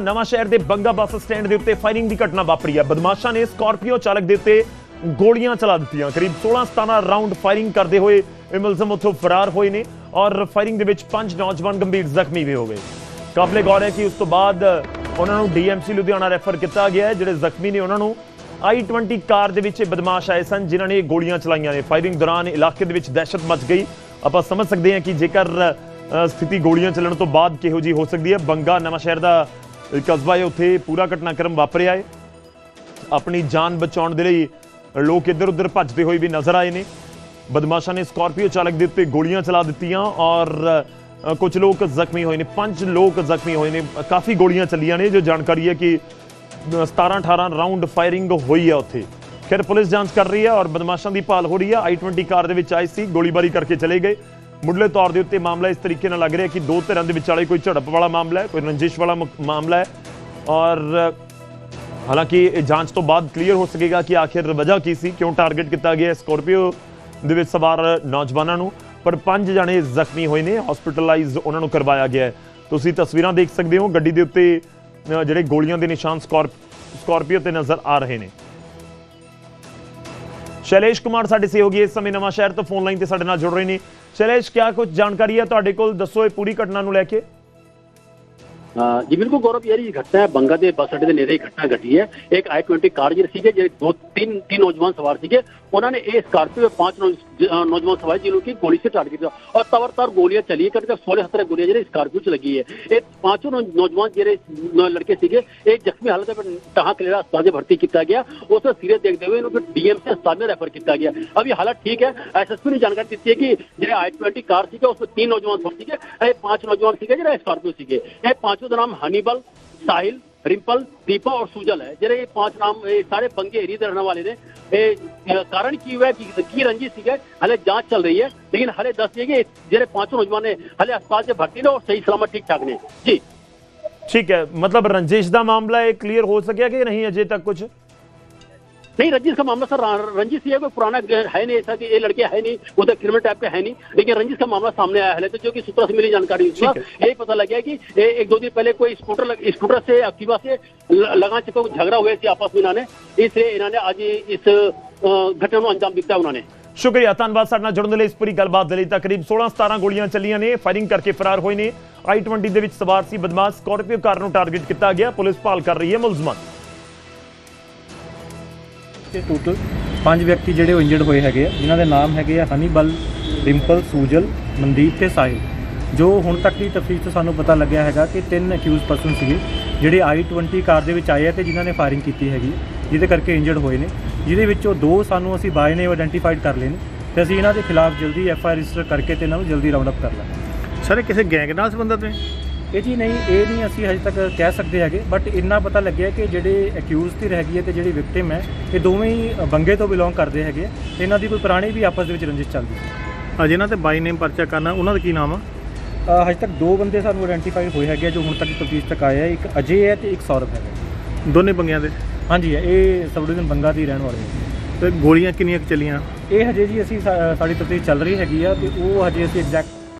ਨਵਾਂ ਸ਼ਹਿਰ ਦੇ ਬੰਗਾ ਬੱਸ ਸਟੈਂਡ ਦੇ ਉੱਤੇ ਫਾਇਰਿੰਗ ਦੀ ਘਟਨਾ ਵਾਪਰੀ ਹੈ। ਬਦਮਾਸ਼ਾਂ ਨੇ ਸਕਾਰਪੀਓ ਚਾਲਕ ਦੇ ਉੱਤੇ ਗੋਲੀਆਂ ਚਲਾ ਦਿੱਤੀਆਂ। ਕਰੀਬ 16-17 ਰਾਉਂਡ ਫਾਇਰਿੰਗ ਕਰਦੇ ਹੋਏ ਇਹ ਮੁਲਜ਼ਮ ਉੱਥੋਂ ਫਰਾਰ ਹੋਏ ਨੇ ਔਰ ਫਾਇਰਿੰਗ ਦੇ ਵਿੱਚ ਪੰਜ ਨੌਜਵਾਨ ਗੰਭੀਰ ਜ਼ਖਮੀ ਵੀ ਹੋ ਗਏ। ਕਾਬਲੇ ਗੌਰ ਹੈ ਕਿ ਉਸ ਤੋਂ ਬਾਅਦ ਉਹਨਾਂ ਨੂੰ ਡੀਐਮਸੀ ਲੁਧਿਆਣਾ ਰੈਫਰ ਕੀਤਾ ਗਿਆ ਹੈ। ਜਿਹੜੇ ਜ਼ਖਮੀ ਨੇ ਉਹਨਾਂ ਨੂੰ i20 ਕਾਰ ਦੇ ਵਿੱਚ ਇਹ ਬਦਮਾਸ਼ ਆਏ ਸਨ, ਜਿਨ੍ਹਾਂ ਨੇ ਗੋਲੀਆਂ ਚਲਾਈਆਂ ਨੇ। ਫਾਇਰਿੰਗ ਦੌਰਾਨ ਇਲਾਕੇ ਦੇ ਵਿੱਚ ਦਹਿਸ਼ਤ ਮਚ ਗਈ। ਆਪਾਂ ਸਮਝ ਸਕਦੇ ਹਾਂ ਕਿ ਜੇਕਰ ਸਥਿਤੀ ਗੋਲੀਆਂ ਚੱਲਣ ਤੋਂ ਬਾਅਦ ਕਿਹੋ ਜੀ ਹੋ ਸਕਦੀ ਹੈ। ਬੰਗਾ ਨਵਾਂ ਸ਼ਹਿਰ ਦਾ ਕਸਬਾ ਹੈ ਉੱਥੇ ਪੂਰਾ ਘਟਨਾਕ੍ਰਮ ਵਾਪਰਿਆ ਹੈ। ਆਪਣੀ ਜਾਨ ਬਚਾਉਣ ਦੇ ਲਈ ਲੋਕ ਇੱਧਰ ਉੱਧਰ ਭੱਜਦੇ ਹੋਏ ਵੀ ਨਜ਼ਰ ਆਏ ਨੇ। ਬਦਮਾਸ਼ਾਂ ਨੇ ਸਕਾਰਪੀਓ ਚਾਲਕ ਦੇ ਉੱਤੇ ਗੋਲੀਆਂ ਚਲਾ ਦਿੱਤੀਆਂ ਔਰ ਅ, ਕੁਝ ਲੋਕ ਜ਼ਖਮੀ ਹੋਏ ਨੇ ਪੰਜ ਲੋਕ ਜ਼ਖਮੀ ਹੋਏ ਨੇ। ਕਾਫੀ ਗੋਲੀਆਂ ਚੱਲੀਆਂ ਨੇ ਜੋ ਜਾਣਕਾਰੀ ਹੈ ਕਿ 17 18 ਰਾਉਂਡ ਫਾਇਰਿੰਗ ਹੋਈ ਹੈ ਉੱਥੇ। ਖੈਰ ਪੁਲਿਸ ਜਾਂਚ ਕਰ ਰਹੀ ਹੈ ਔਰ ਬਦਮਾਸ਼ਾਂ ਦੀ ਭਾਲ ਹੋ ਰਹੀ ਹੈ। i20 ਕਾਰ ਦੇ ਵਿੱਚ ਆਏ ਸੀ ਗੋਲੀਬਾਰੀ ਕਰਕੇ ਚਲੇ ਗਏ। ਮੁੱਢਲੇ ਤੌਰ ਦੇ ਉੱਤੇ ਮਾਮਲਾ ਇਸ ਤਰੀਕੇ ਨਾਲ ਲੱਗ ਰਿਹਾ ਕਿ ਦੋ ਧਿਰਾਂ ਦੇ ਵਿਚਾਲੇ ਕੋਈ ਝੜਪ ਵਾਲਾ ਮਾਮਲਾ ਹੈ, ਕੋਈ ਰੰਜਿਸ਼ ਵਾਲਾ ਮੁਕ- ਮਾਮਲਾ ਹੈ। ਔਰ, ਹਾਲਾਂਕਿ ਇਹ ਜਾਂਚ ਤੋਂ ਬਾਅਦ ਕਲੀਅਰ ਹੋ ਸਕੇਗਾ ਕਿ ਆਖਿਰ ਵਜ੍ਹਾ ਕੀ ਸੀ, ਕਿਉਂ ਟਾਰਗੇਟ ਕੀਤਾ ਗਿਆ ਸਕਾਰਪੀਓ ਦੇ ਵਿੱਚ ਸਵਾਰ ਨੌਜਵਾਨਾਂ ਨੂੰ। ਪਰ ਪੰਜ ਜਣੇ ਜ਼ਖਮੀ ਹੋਏ ਨੇ ਹਸਪੀਟਲਾਈਜ਼ ਉਹਨਾਂ ਨੂੰ ਕਰਵਾਇਆ ਗਿਆ ਹੈ। ਤੁਸੀਂ ਤਸਵੀਰਾਂ ਦੇਖ ਸਕਦੇ ਹੋ, ਗੱਡੀ ਦੇ ਉੱਤੇ ਜਿਹੜੇ ਗੋਲੀਆਂ ਦੇ ਨਿਸ਼ਾਨ ਸਕਾਰਪ ਸਕਾਰਪੀਓ ਤੇ ਨਜ਼ਰ ਆ ਰਹੇ ਨੇ। ਸ਼ੈਲੇਸ਼ ਕੁਮਾਰ ਸਾਡੇ ਸਹਿਯੋਗੀ ਇਸ ਸਮੇਂ ਨਵਾਂ ਸ਼ਹਿਰ ਤੋਂ ਫੋਨ ਲਾਈਨ ਤੇ ਸਾਡੇ ਨਾਲ ਜੁੜ ਰਹੇ ਨੇ। ਸ਼ੈਲੇਸ਼, ਕਿਆ ਕੁਝ ਜਾਣਕਾਰੀ ਹੈ ਤੁਹਾਡੇ ਕੋਲ? ਦੱਸੋ ਇਹ ਪੂਰੀ ਘਟਨਾ ਨੂੰ ਲੈ ਕੇ। जी, बिल्कुल गौरव यार घटना है। बंगा के बस अड्डे के नेड़े घटना घटी है। एक आई ट्वेंटी कार जी सी दो तीन तीन नौजवान सवार थे उन्होंने ये स्कॉर्पियो पाँच नौजवान सवार जिन्हों की गोली से टारगेट किया और तवरतार गोलियाँ चली। घट कर सोलह सत्रह गोलियाँ जी स्कॉर्पियो च लगी है। ये पाँचों नौजवान जे लड़के थे ये जख्मी हालत में टाह कलेरा अस्पताल भर्ती किया गया। उस सीरियस देखते हुए इन्होंने डीएम से अस्पताल में रेफर किया गया। अभी हालत ठीक है। एस एस पी ने जानकारी दी है कि जे आई ट्वेंटी कार थे उसमें तीन नौजवान सवार थे पाँच नौजवान थे जो स्कॉर्पियो थे पाँच मौजूद नाम हनीबल साहिल रिंपल दीपा और सुजल है जरा ये पाँच नाम ये सारे पंगे एरिए रहने वाले ने कारण की हुआ है कि, की रंजिश थी हले जाँच चल रही है लेकिन हले दस ये जरे पाँचों नौजवान ने हले अस्पताल से भर्ती ने और सही सलामत ठीक ठाक ने। जी। ठीक है मतलब रंजेश का मामला क्लियर हो सकया कि नहीं अजे तक कुछ? नहीं रंजिश का मामला सर रा- रंजिश ये कोई पुराना ग- है नहीं ऐसा कि ये लड़के है नहीं वो तो क्रिमिनल टाइप के है नहीं लेकिन रंजिश का मामला सामने आया है तो जो कि सूत्रों से मिली जानकारी हुई ठीक है। यही पता लग गया कि ये एक दो दिन पहले कोई स्कूटर लग, स्कूटर से एक्टिवा से ल- लगा चुका झगड़ा हुए थे आपस में इन्होंने इसलिए इन्होंने आज इस अ, घटना को अंजाम दिया उन्होंने ਸ਼ੁਕਰੀਆ ਧੰਨਵਾਦ ਸਾਡੇ ਨਾਲ ਜੁੜਨ ਦੇ ਲਈ ਇਸ ਪੂਰੀ ਗੱਲਬਾਤ ਦੇ ਲਈ ਤਾਂ ਕਰੀਬ 16-17 ਗੋਲੀਆਂ ਚੱਲੀਆਂ ਨੇ ਫਾਇਰਿੰਗ ਕਰਕੇ ਫਰਾਰ ਹੋਏ ਨੇ i20 ਦੇ ਵਿੱਚ ਸਵਾਰ ਸੀ ਬਦਮਾਸ਼ ਸਕਾਰਪੀਓ ਕਾਰ ਨੂੰ ਟਾਰਗੇਟ ਕੀਤਾ ਗਿਆ ਪੁਲਿਸ ਭਾਲ ਕਰ ਰਹੀ ਹੈ ਮੁਲਜ਼ਮਾਂ ਦੀ। ਤੇ ਟੋਟਲ ਪੰਜ ਵਿਅਕਤੀ ਜਿਹੜੇ ਇੰਜਰਡ ਹੋਏ ਹੈਗੇ ਆ, ਜਿਨ੍ਹਾਂ ਦੇ ਨਾਮ ਹੈਗੇ ਆ ਹਨੀਬਲ, ਡਿੰਪਲ, ਸੂਜਲ, ਮਨਦੀਪ ਤੇ ਸਾਹਿਲ। ਜੋ ਹੁਣ ਤੱਕ ਦੀ ਤਫਤੀਸ਼ ਤੋਂ ਸਾਨੂੰ ਪਤਾ ਲੱਗਿਆ ਹੈਗਾ ਕਿ ਤਿੰਨ ਅਕਿਊਜ਼ ਪਰਸਨ ਸੀਗੇ, ਜਿਹੜੇ i20 ਕਾਰ ਦੇ ਵਿੱਚ ਆਏ ਆ ਤੇ ਜਿਨ੍ਹਾਂ ਨੇ ਫਾਇਰਿੰਗ ਕੀਤੀ ਹੈਗੀ, ਜਿਹਦੇ ਕਰਕੇ ਇੰਜਰਡ ਹੋਏ ਨੇ। ਜਿਹਦੇ ਵਿੱਚੋਂ ਦੋ ਸਾਨੂੰ ਅਸੀਂ ਬਾਏ ਨੇ ਆਇਡੈਂਟੀਫਾਈਡ ਕਰ ਲਏ ਨੇ ਤੇ ਅਸੀਂ ਇਹਨਾਂ ਦੇ ਖਿਲਾਫ ਜਲਦੀ ਐਫ ਆਈ ਰਜਿਸਟਰ ਕਰਕੇ ਤੇ ਇਹਨਾਂ ਨੂੰ ਜਲਦੀ ਰਾਉਂਡ ਅਪ ਕਰ ਲਾਂਗੇ। ਸਰ, ਇਹ ਕਿਸੇ ਗੈਂਗ ਨਾਲ ਸੰਬੰਧਿਤ ਨੇ? ਇਹ ਜੀ ਨਹੀਂ ਇਹ ਨਹੀਂ ਅਸੀਂ ਹਜੇ ਤੱਕ ਕਹਿ ਸਕਦੇ ਹੈਗੇ ਬਟ ਇੰਨਾ ਪਤਾ ਲੱਗਿਆ ਕਿ ਜਿਹੜੇ ਅਕਿਊਜ਼ ਦੀ ਹੈਗੀ ਹੈ ਤੇ ਜਿਹੜੀ ਵਿਕਟਿਮ ਹੈ ਇਹ ਦੋਵੇਂ ਹੀ ਬੰਗੇ ਤੋਂ ਬਿਲੋਂਗ ਕਰਦੇ ਹੈਗੇ। ਤੇ ਇਹਨਾਂ ਦੀ ਕੋਈ ਪੁਰਾਣੀ ਵੀ ਆਪਸ ਦੇ ਵਿੱਚ ਰੰਜਿਸ਼ ਚੱਲਦੀ ਸੀ ਆ ਜਿਨ੍ਹਾਂ ਤੇ ਬਾਈ ਨੇਮ ਪਰਚਾ ਕਰਨਾ ਉਹਨਾਂ ਦਾ ਕੀ ਨਾਮ ਆ? ਹਜੇ ਤੱਕ ਦੋ ਬੰਦੇ ਸਾਨੂੰ ਆਇਡੈਂਟੀਫਾਈ ਹੋਏ ਹੈਗੇ ਜੋ ਹੁਣ ਤੱਕ ਤਫਤੀਸ਼ ਤੱਕ ਆਏ ਆ ਇੱਕ ਅਜੇ ਹੈ ਤੇ ਇੱਕ ਸੌਰਵ ਹੈਗਾ। ਦੋਨੇ ਬੰਗਿਆਂ ਦੇ? ਹਾਂਜੀ ਇਹ ਸਬ ਡਿਵੀਜ਼ਨ ਬੰਗਾ ਦੀ ਰਹਿਣ ਵਾਲੇ ਹੈ ਤੇ ਗੋਲੀਆਂ ਕਿੰਨੀਆਂ ਚੱਲੀਆਂ? ਇਹ ਹਜੇ ਜੀ ਅਸੀਂ ਸਾਡੀ ਤਫਤੀਸ਼ ਚੱਲ ਰਹੀ ਹੈਗੀ ਆ ਤੇ ਉਹ ਹਜੇ ਅਸੀਂ ਐਗਜ਼ੈਕਟ